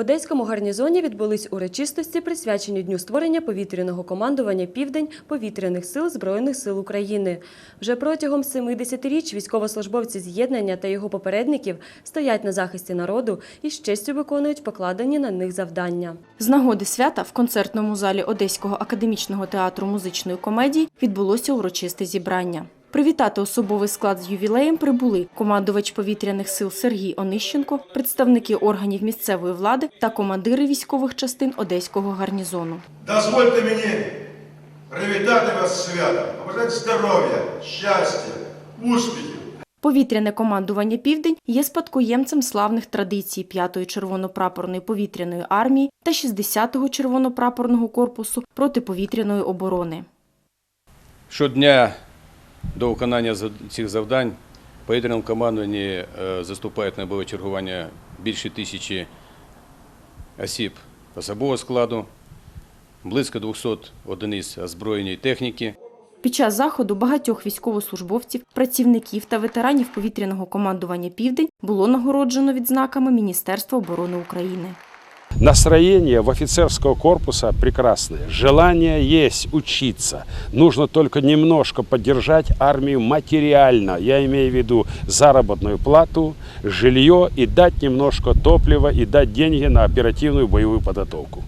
одеському гарнізоні відбулись урочистості, присвячені дню створення повітряного командування Південь повітряних сил Збройних сил України. Вже протягом 70-річ військовослужбовці з'єднання та його попередників стоять на захисті народу і з честю виконують покладені на них завдання. З нагоди свята в концертному залі Одеського академічного театру музичної комедії відбулося урочисте зібрання. Привітати особовий склад з ювілеєм прибули командувач повітряних сил Сергій Онищенко, представники органів місцевої влади та командири військових частин Одеського гарнізону. Дозвольте мені привітати вас з святом, побажати здоров'я, щастя, успіхів. Повітряне командування Південь є спадкоємцем славних традицій 5-ї червонопрапорної повітряної армії та 60-го червонопрапорного корпусу протиповітряної оборони. Щодня до виконання цих завдань повітряному командуванні е, заступають на бойове чергування більше тисячі осіб особового складу, близько 200 одиниць озброєння і техніки. Під час заходу багатьох військовослужбовців, працівників та ветеранів повітряного командування Південь було нагороджено відзнаками Міністерства оборони України. Настроение в офицерского корпуса прекрасное. Желание есть учиться. Нужно только немножко поддержать армию материально. Я имею в виду заработную плату, жилье и дать немножко топлива и дать деньги на оперативную боевую подготовку.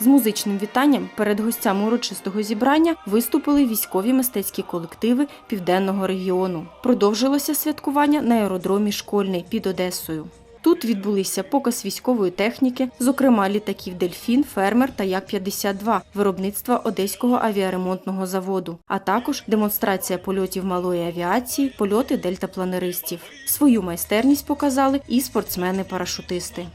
З музичним вітанням перед гостями урочистого зібрання виступили військові мистецькі колективи південного регіону. Продовжилося святкування на аеродромі Школьний під Одесою. Тут відбулися показ військової техніки, зокрема літаків Дельфін, Фермер та Як-52 виробництва Одеського авіаремонтного заводу, а також демонстрація польотів малої авіації, польоти дельтапланеристів. Свою майстерність показали і спортсмени-парашутисти.